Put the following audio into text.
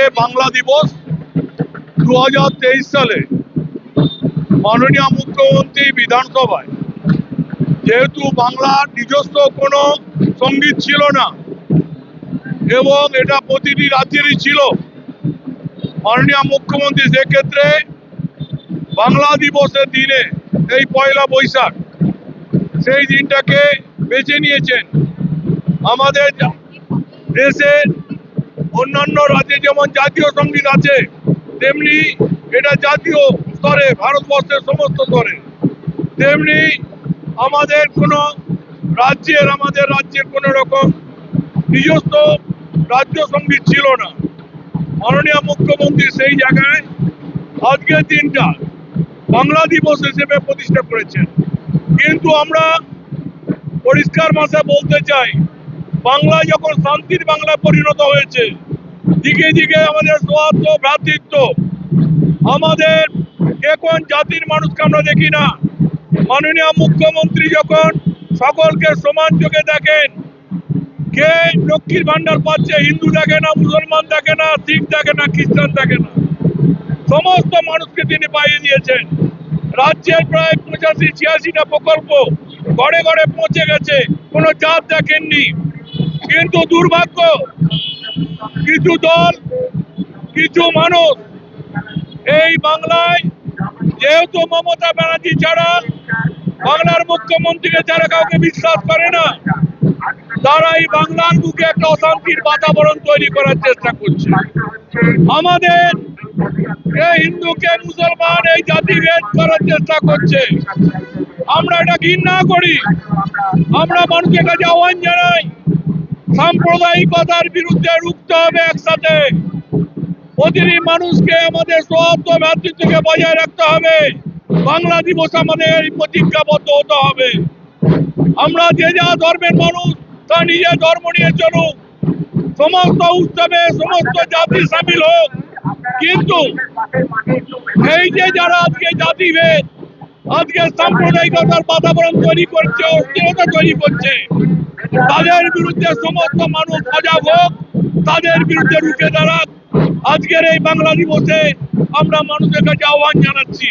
আজকে বাংলা দিবস দু সালে মাননীয় মুখ্যমন্ত্রী বিধানসভায়। যেহেতু বাংলার নিজস্ব কোনো সংগীত ছিল না, এবং এটা প্রতিটি রাজ্যেরই ছিল, মাননীয় মুখ্যমন্ত্রী সেক্ষেত্রে বাংলা দিবসের দিনে এই পয়লা বৈশাখ সেই দিনটাকে বেছে নিয়েছেন। আমাদের দেশের অন্যান্য রাজ্যে যেমন জাতীয় সংগীত আছে, তেমনি এটা জাতীয় স্তরে, ভারতবর্ষের সমস্ত স্তরে। তেমনি আমাদের কোনো রাজ্যের, আমাদের রাজ্যের কোনো রকম নিজস্ব রাজ্য সংগীত ছিল না। মাননীয় মুখ্যমন্ত্রী সেই জায়গায় আজকের দিনটা বাংলা দিবস হিসেবে প্রতিষ্ঠা করেছেন। কিন্তু আমরা পরিষ্কার ভাষা বলতে চাই বাংলা যখন শান্তির বাংলা পরিণত হয়েছে, দিকে দিকে আমাদের সৌহার্দ্য, ভ্রাতৃত্ব, আমাদের এখন জাতির মানুষকে আমরা দেখি না, মাননীয় মুখ্যমন্ত্রী যখন সকলকে সমান চোখে দেখেন, কে লক্ষ্মীর ভান্ডার পাচ্ছে, হিন্দু দেখে না, মুসলমান দেখে না, শিখ দেখে না, খ্রিস্টান দেখে না, সমস্ত মানুষকে তিনি পাইয়ে দিয়েছেন। রাজ্যের প্রায় পঁচাশি, ছিয়াশিটা প্রকল্প ঘরে ঘরে পৌঁছে গেছে, কোনো জাত দেখেননি। দুর্ভাগ্য। কিছু দল, কিছু মানুষ এই বাংলায়, যেহেতু মমতা ব্যানার্জি ছাড়া বাংলার মুখ্যমন্ত্রীকে যারা কাউকে বিশ্বাস করে না, তারা এই বাংলার বুকে একটা অশান্তির বাতাবরণ তৈরি করার চেষ্টা করছে। আমাদের এই হিন্দুকে মুসলমান, এই জাতি ভেদ করার চেষ্টা করছে। আমরা এটা ঘৃণা করি। আমরা মানুষের কাছে আহ্বান জানাই সাম্প্রদায়িকতার বিরুদ্ধে রুখতে হবে একসাথে। প্রতিটি মানুষকে আমাদের সৌহার্দ্য ভ্রাতৃত্বকে বজায় রাখতে হবে। বাংলা দিবস আমাদের প্রতিজ্ঞাবদ্ধ হতে হবে। আমরা যে যা ধর্মের মানুষ, তা নিজের ধর্ম নিয়ে চলুক। সমস্ত উৎসবে সমস্ত জাতি সামিল হোক। কিন্তু এই যে যারা আজকে জাতিভেদ, আজকে সাম্প্রদায়িকতার বাতাবরণ তৈরি করছে, অস্থিরতা তৈরি করছে তাদের বিরুদ্ধে সমস্ত মানুষ সজাগ হোক, তাদের বিরুদ্ধে রুখে দাঁড়াক। আজকের এই বাংলা দিবসে আমরা মানুষের কাছে আহ্বান জানাচ্ছি।